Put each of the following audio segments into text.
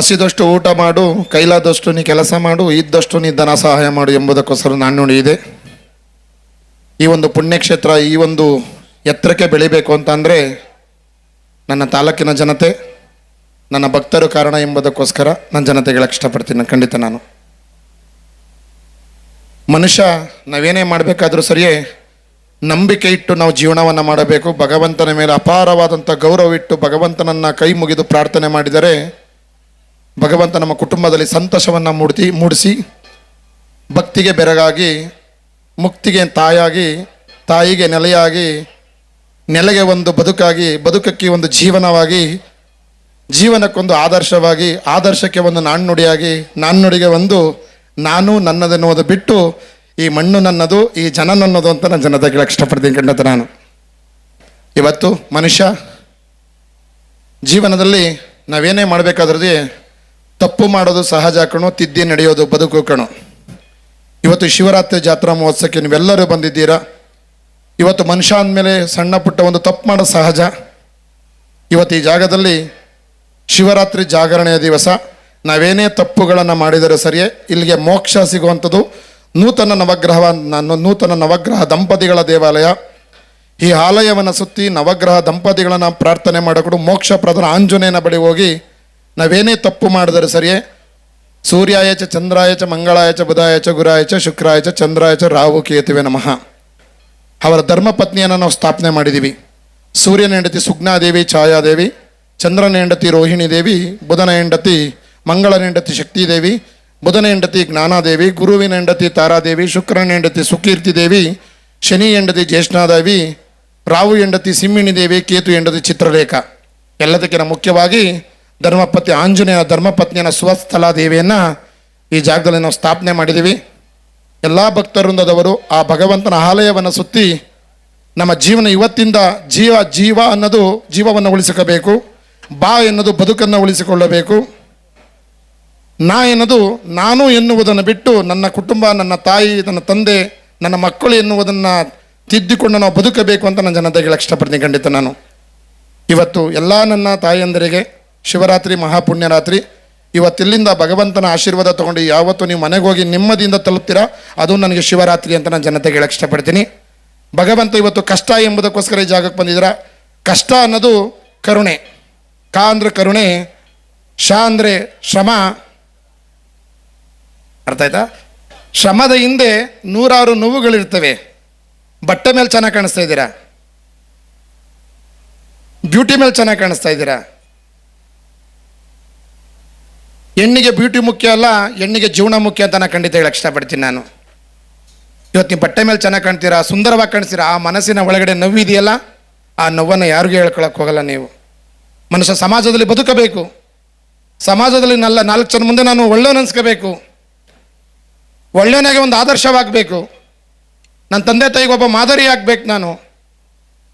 ಹಸಿದಷ್ಟು ಊಟ ಮಾಡು, ಕೈಲಾದಷ್ಟು ನೀ ಕೆಲಸ ಮಾಡು, ಇದ್ದಷ್ಟು ನೀ ಧನ ಸಹಾಯ ಮಾಡು ಎಂಬುದಕ್ಕೋಸ್ಕರ ನಾಣ್ಣುಡಿ ಇದೆ ಈ ಒಂದು ಪುಣ್ಯಕ್ಷೇತ್ರ, ಈ ಒಂದು ಎತ್ತರಕ್ಕೆ ಬೆಳಿಬೇಕು ಅಂತ ಅಂದರೆ ನನ್ನ ತಾಲೂಕಿನ ಜನತೆ, ನನ್ನ ಭಕ್ತರು ಕಾರಣ ಎಂಬುದಕ್ಕೋಸ್ಕರ ನನ್ನ ಜನತೆಗೆ ಇಷ್ಟಪಡ್ತೀನಿ, ಖಂಡಿತ ನಾನು. ಮನುಷ್ಯ, ನಾವೇನೇ ಮಾಡಬೇಕಾದ್ರೂ ಸರಿಯೇ, ನಂಬಿಕೆ ಇಟ್ಟು ನಾವು ಜೀವನವನ್ನು ಮಾಡಬೇಕು. ಭಗವಂತನ ಮೇಲೆ ಅಪಾರವಾದಂಥ ಗೌರವ ಇಟ್ಟು ಭಗವಂತನನ್ನು ಕೈ ಮುಗಿದು ಪ್ರಾರ್ಥನೆ ಮಾಡಿದರೆ ಭಗವಂತ ನಮ್ಮ ಕುಟುಂಬದಲ್ಲಿ ಸಂತೋಷವನ್ನು ಮೂಡಿಸಿ ಮೂಡಿಸಿ, ಭಕ್ತಿಗೆ ಬೆರಗಾಗಿ, ಮುಕ್ತಿಗೆ ತಾಯಾಗಿ, ತಾಯಿಗೆ ನೆಲೆಯಾಗಿ, ನೆಲೆಗೆ ಒಂದು ಬದುಕಾಗಿ, ಬದುಕಕ್ಕೆ ಒಂದು ಜೀವನವಾಗಿ, ಜೀವನಕ್ಕೊಂದು ಆದರ್ಶವಾಗಿ, ಆದರ್ಶಕ್ಕೆ ಒಂದು ನಾಣ್ಣುಡಿಯಾಗಿ, ನಾಣ್ಣುಡಿಗೆ ಒಂದು ನಾನು ನನ್ನದೆನ್ನುವುದು ಬಿಟ್ಟು, ಈ ಮಣ್ಣು ನನ್ನದು, ಈ ಜನ ನನ್ನದು ಅಂತ ನಾನು ಜನತೆ ಕೇಳಕ್ಕೆ ಇಷ್ಟಪಡ್ತೀನಿ ಕಂಡತ್ತ ನಾನು. ಇವತ್ತು ಮನುಷ್ಯ ಜೀವನದಲ್ಲಿ ನಾವೇನೇ ಮಾಡಬೇಕಾದ್ರದೇ ತಪ್ಪು ಮಾಡೋದು ಸಹಜ ಕಣೋ, ತಿದ್ದಿ ನಡೆಯೋದು ಬದುಕು ಕಣು. ಇವತ್ತು ಶಿವರಾತ್ರಿ ಜಾತ್ರಾ ಮಹೋತ್ಸವಕ್ಕೆ ನೀವೆಲ್ಲರೂ ಬಂದಿದ್ದೀರಾ? ಇವತ್ತು ಮನುಷ್ಯ ಅಂದಮೇಲೆ ಸಣ್ಣ ಪುಟ್ಟ ಒಂದು ತಪ್ಪು ಮಾಡೋದು ಸಹಜ. ಇವತ್ತು ಈ ಜಾಗದಲ್ಲಿ ಶಿವರಾತ್ರಿ ಜಾಗರಣೆಯ ದಿವಸ. ನಾವೇನೇ ತಪ್ಪುಗಳನ್ನು ಮಾಡಿದರೆ ಸರಿಯೇ, ಇಲ್ಲಿಗೆ ಮೋಕ್ಷ ಸಿಗುವಂಥದ್ದು ನೂತನ ನವಗ್ರಹ ನಾನು ನೂತನ ನವಗ್ರಹ ದಂಪತಿಗಳ ದೇವಾಲಯ. ಈ ಆಲಯವನ್ನು ಸುತ್ತಿ ನವಗ್ರಹ ದಂಪತಿಗಳನ್ನು ಪ್ರಾರ್ಥನೆ ಮಾಡಿಕೊಂಡು ಮೋಕ್ಷ ಪ್ರಧಾನ ಆಂಜನೇಯನ ಬಳಿ ಹೋಗಿ ನಾವೇನೇ ತಪ್ಪು ಮಾಡಿದರೆ ಸರಿಯೇ? ಸೂರ್ಯಾಯಚ ಚಂದ್ರಾಯಚ ಮಂಗಳಾಯಚ ಬುಧಾಯಚ ಗುರಾಯಚ ಶುಕ್ರಾಯಚ ಚಂದ್ರಾಯಚ ರಾಹು ಕೇತುವೆ ನಮಃ. ಅವರ ಧರ್ಮಪತ್ನಿಯನ್ನು ನಾವು ಸ್ಥಾಪನೆ ಮಾಡಿದ್ದೀವಿ ಸೂರ್ಯನ ಹೆಂಡತಿ ಸುಗ್ನಾದೇವಿ ಛಾಯಾದೇವಿ ಚಂದ್ರನ ಹೆಂಡತಿ ರೋಹಿಣಿ ದೇವಿ, ಬುಧನ ಹೆಂಡತಿ ಮಂಗಳನ ಹೆಂಡತಿ ಶಕ್ತಿದೇವಿ ಬುಧನ ಹೆಂಡತಿ ಜ್ಞಾನಾದೇವಿ ಗುರುವಿನ ಹೆಂಡತಿ ತಾರಾದೇವಿ ಶುಕ್ರನ ಹೆಂಡತಿ ಸುಕೀರ್ತಿ ದೇವಿ, ಶನಿ ಹೆಂಡತಿ ಜ್ಯೇಷ್ಠಾದೇವಿ ರಾವು ಹೆಂಡತಿ ಸಿಮ್ಮಿಣಿ ದೇವಿ, ಕೇತು ಹೆಂಡತಿ ಚಿತ್ರಲೇಖ. ಎಲ್ಲದಕ್ಕಿಂತ ಮುಖ್ಯವಾಗಿ ಧರ್ಮಪತಿ ಆಂಜನೇಯ ಧರ್ಮಪತ್ನಿಯನ ಸ್ವಸ್ಥಲ ದೇವಿಯನ್ನು ಈ ಜಾಗದಲ್ಲಿ ನಾವು ಸ್ಥಾಪನೆ ಮಾಡಿದ್ದೀವಿ. ಎಲ್ಲ ಭಕ್ತವೃಂದದವರು ಆ ಭಗವಂತನ ಆಲಯವನ್ನು ಸುತ್ತಿ ನಮ್ಮ ಜೀವನ ಇವತ್ತಿಂದ ಜೀವ ಜೀವ ಅನ್ನೋದು ಜೀವವನ್ನು ಉಳಿಸಿಕೋಬೇಕು. ಬಾ ಎನ್ನುವುದು ಬದುಕನ್ನು ಉಳಿಸಿಕೊಳ್ಳಬೇಕು. ನಾ ಎನ್ನುವುದು ನಾನು ಎನ್ನುವುದನ್ನು ಬಿಟ್ಟು ನನ್ನ ಕುಟುಂಬ, ನನ್ನ ತಾಯಿ, ನನ್ನ ತಂದೆ, ನನ್ನ ಮಕ್ಕಳು ಎನ್ನುವುದನ್ನು ತಿದ್ದಿಕೊಂಡು ನಾವು ಬದುಕಬೇಕು ಅಂತ ನನ್ನ ಜನತೆಗೆ ಇಷ್ಟಪಡ್ತೀನಿ ಖಂಡಿತ ನಾನು. ಇವತ್ತು ಎಲ್ಲ ನನ್ನ ತಾಯಿಯಂದರಿಗೆ ಶಿವರಾತ್ರಿ, ಮಹಾಪುಣ್ಯರಾತ್ರಿ, ಇವತ್ತಿಲ್ಲಿಂದ ಭಗವಂತನ ಆಶೀರ್ವಾದ ತಗೊಂಡು ಯಾವತ್ತು ನೀವು ಮನೆಗೆ ಹೋಗಿ ನೆಮ್ಮದಿಯಿಂದ ತಲುಪ್ತೀರಾ? ಅದು ನನಗೆ ಶಿವರಾತ್ರಿ ಅಂತ ನಾನು ಜನತೆಗೆ ಹೇಳಕ್ಕೆ ಇಷ್ಟಪಡ್ತೀನಿ. ಭಗವಂತ ಇವತ್ತು ಕಷ್ಟ ಎಂಬುದಕ್ಕೋಸ್ಕರ ಈ ಜಾಗಕ್ಕೆ ಬಂದಿದ್ದೀರ? ಕಷ್ಟ ಅನ್ನೋದು ಕರುಣೆ. ಕಾ ಅಂದರೆ ಕರುಣೆ, ಶ ಅಂದರೆ ಶ್ರಮ. ಅರ್ಥ ಆಯ್ತಾ? ಶ್ರಮದ ಹಿಂದೆ ನೂರಾರು ನೋವುಗಳಿರ್ತವೆ. ಬಟ್ಟೆ ಮೇಲೆ ಚೆನ್ನಾಗಿ ಕಾಣಿಸ್ತಾ ಇದ್ದೀರಾ? ಬ್ಯೂಟಿ ಮೇಲೆ ಚೆನ್ನಾಗಿ ಕಾಣಿಸ್ತಾ ಇದ್ದೀರಾ? ಹೆಣ್ಣಿಗೆ ಬ್ಯೂಟಿ ಮುಖ್ಯ ಅಲ್ಲ, ಹೆಣ್ಣಿಗೆ ಜೀವನ ಮುಖ್ಯ ಅಂತ ನಾನು ಖಂಡಿತ ಹೇಳಕ್ಕೆ ಇಷ್ಟಪಡ್ತೀನಿ ನಾನು. ಇವತ್ತು ನೀವು ಬಟ್ಟೆ ಮೇಲೆ ಚೆನ್ನಾಗಿ ಕಾಣ್ತೀರಾ, ಸುಂದರವಾಗಿ ಕಾಣಿಸ್ತೀರಾ, ಆ ಮನಸ್ಸಿನ ಒಳಗಡೆ ನೋವಿದೆಯಲ್ಲ ಆ ನೋವನ್ನು ಯಾರಿಗೂ ಹೇಳ್ಕೊಳಕ್ಕೆ ಹೋಗಲ್ಲ ನೀವು. ಮನುಷ್ಯ ಸಮಾಜದಲ್ಲಿ ಬದುಕಬೇಕು. ಸಮಾಜದಲ್ಲಿ ನಲ್ಲ ನಾಲ್ಕು ಜನ ಮುಂದೆ ನಾನು ಒಳ್ಳೆಯವನು ಅನಿಸ್ಕೋಬೇಕು. ಒಳ್ಳೆಯವನಾಗೆ ಒಂದು ಆದರ್ಶವಾಗಬೇಕು. ನನ್ನ ತಂದೆ ತಾಯಿಗೆ ಒಬ್ಬ ಮಾದರಿ ಆಗಬೇಕು ನಾನು.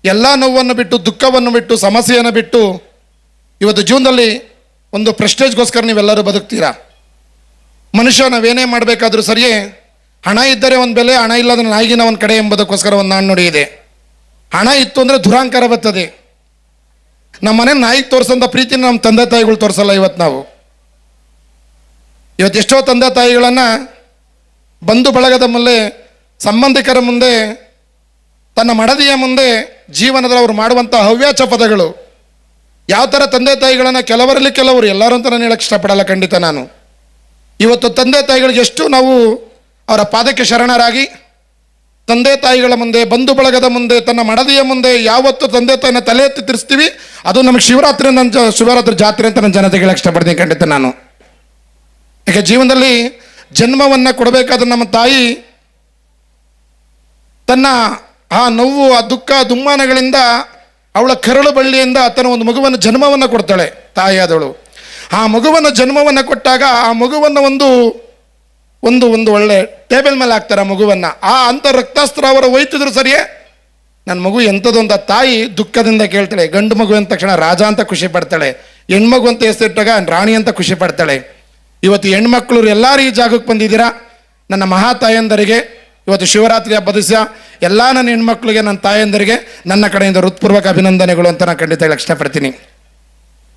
ಎಲ್ಲ ನೋವನ್ನು ಬಿಟ್ಟು, ದುಃಖವನ್ನು ಬಿಟ್ಟು, ಸಮಸ್ಯೆಯನ್ನು ಬಿಟ್ಟು, ಇವತ್ತು ಜೀವನದಲ್ಲಿ ಒಂದು ಪ್ರೆಸ್ಟೇಜ್ಗೋಸ್ಕರ ನೀವೆಲ್ಲರೂ ಬದುಕ್ತೀರಾ? ಮನುಷ್ಯ ನಾವೇನೇ ಮಾಡಬೇಕಾದ್ರೂ ಸರಿಯೇ, ಹಣ ಇದ್ದರೆ ಒಂದು ಬೆಲೆ, ಹಣ ಇಲ್ಲದ ನಾಯಿಗಿನ ಒಂದು ಕಡೆ ಎಂಬುದಕ್ಕೋಸ್ಕರ ಒಂದು ನಾಣ್ಣುಡಿ ಇದೆ. ಹಣ ಇತ್ತು ಅಂದರೆ ದುರಾಂಕಾರ ಬರ್ತದೆ. ನಮ್ಮ ಮನೆ ನಾಯಿಗೆ ತೋರಿಸಂಥ ಪ್ರೀತಿನ ನಮ್ಮ ತಂದೆ ತಾಯಿಗಳು ತೋರಿಸಲ್ಲ ಇವತ್ತು ನಾವು. ಇವತ್ತು ಎಷ್ಟೋ ತಂದೆ ತಾಯಿಗಳನ್ನು ಬಂಧು ಬಳಗದ ಮುಂದೆ, ಸಂಬಂಧಿಕರ ಮುಂದೆ, ತನ್ನ ಮಡದಿಯ ಮುಂದೆ ಜೀವನದಲ್ಲಿ ಅವರು ಮಾಡುವಂಥ ಹವ್ಯಾಚ ಪದಗಳು ಯಾವ ಥರ ತಂದೆ ತಾಯಿಗಳನ್ನು ಕೆಲವರಲ್ಲಿ ಕೆಲವರು, ಎಲ್ಲರೂ ಅಂತ ನಾನು ಹೇಳಕ್ಕೆ ಇಷ್ಟಪಡಲ್ಲ, ಖಂಡಿತ ನಾನು. ಇವತ್ತು ತಂದೆ ತಾಯಿಗಳಿಗೆ ಎಷ್ಟು ನಾವು ಅವರ ಪಾದಕ್ಕೆ ಶರಣರಾಗಿ, ತಂದೆ ತಾಯಿಗಳ ಮುಂದೆ, ಬಂಧು ಬಳಗದ ಮುಂದೆ, ತನ್ನ ಮಡದಿಯ ಮುಂದೆ ಯಾವತ್ತು ತಂದೆ ತಾಯಿನ ತಲೆ ಎತ್ತಿ ತಿರ್ಸ್ತೀವಿ, ಅದು ನಮಗೆ ಶಿವರಾತ್ರಿ ನನ್ನ ಶಿವರಾತ್ರಿ ಜಾತ್ರೆ ಅಂತ ನನ್ನ ಜನತೆಗೆ ಹೇಳಕ್ಕೆ ಇಷ್ಟಪಡ್ತೀನಿ, ಖಂಡಿತ ನಾನು. ಯಾಕೆ ಜೀವನದಲ್ಲಿ ಜನ್ಮವನ್ನು ಕೊಡಬೇಕಾದ ನಮ್ಮ ತಾಯಿ, ತನ್ನ ಆ ನೋವು, ಆ ದುಃಖ, ದುಮ್ಮಾನಗಳಿಂದ ಅವಳ ಕರಳು ಬಳ್ಳಿಯಿಂದ ಆತನ ಒಂದು ಮಗುವನ್ನು ಜನ್ಮವನ್ನು ಕೊಡ್ತಾಳೆ, ತಾಯಿಯಾದವಳು. ಆ ಮಗುವನ್ನು ಜನ್ಮವನ್ನು ಕೊಟ್ಟಾಗ ಆ ಮಗುವನ್ನು ಒಂದು ಒಂದು ಒಂದು ಒಳ್ಳೆ ಟೇಬಲ್ ಮೇಲೆ ಹಾಕ್ತಾರೆ ಆ ಮಗುವನ್ನು. ಆ ಅಂತ ರಕ್ತಾಸ್ತ್ರ ಅವರು ಒಯ್ತಿದ್ರು ಸರಿಯೇ? ನನ್ನ ಮಗು ಎಂಥದ್ದೊಂದು ತಾಯಿ ದುಃಖದಿಂದ ಕೇಳ್ತಾಳೆ, ಗಂಡು ಮಗು ಅಂದ ತಕ್ಷಣ ರಾಜ ಅಂತ ಖುಷಿ ಪಡ್ತಾಳೆ, ಹೆಣ್ಮಗು ಅಂತ ಹೆಸರಿಟ್ಟಾಗ ರಾಣಿ ಅಂತ ಖುಷಿ ಪಡ್ತಾಳೆ. ಇವತ್ತು ಹೆಣ್ಮಕ್ಳು ಎಲ್ಲರೂ ಈ ಜಾಗಕ್ಕೆ ಬಂದಿದ್ದೀರಾ? ನನ್ನ ಮಹಾ ತಾಯಂದರಿಗೆ ಇವತ್ತು ಶಿವರಾತ್ರಿ ಹಬ್ಬದ ದಿವಸ ಎಲ್ಲ ನನ್ನ ಹೆಣ್ಮಕ್ಳಿಗೆ, ನನ್ನ ತಾಯಂದರಿಗೆ, ನನ್ನ ಕಡೆಯಿಂದ ಹೃತ್ಪೂರ್ವಕ ಅಭಿನಂದನೆಗಳು ಅಂತ ನಾನು ಖಂಡಿತ ಇಷ್ಟಪಡ್ತೀನಿ.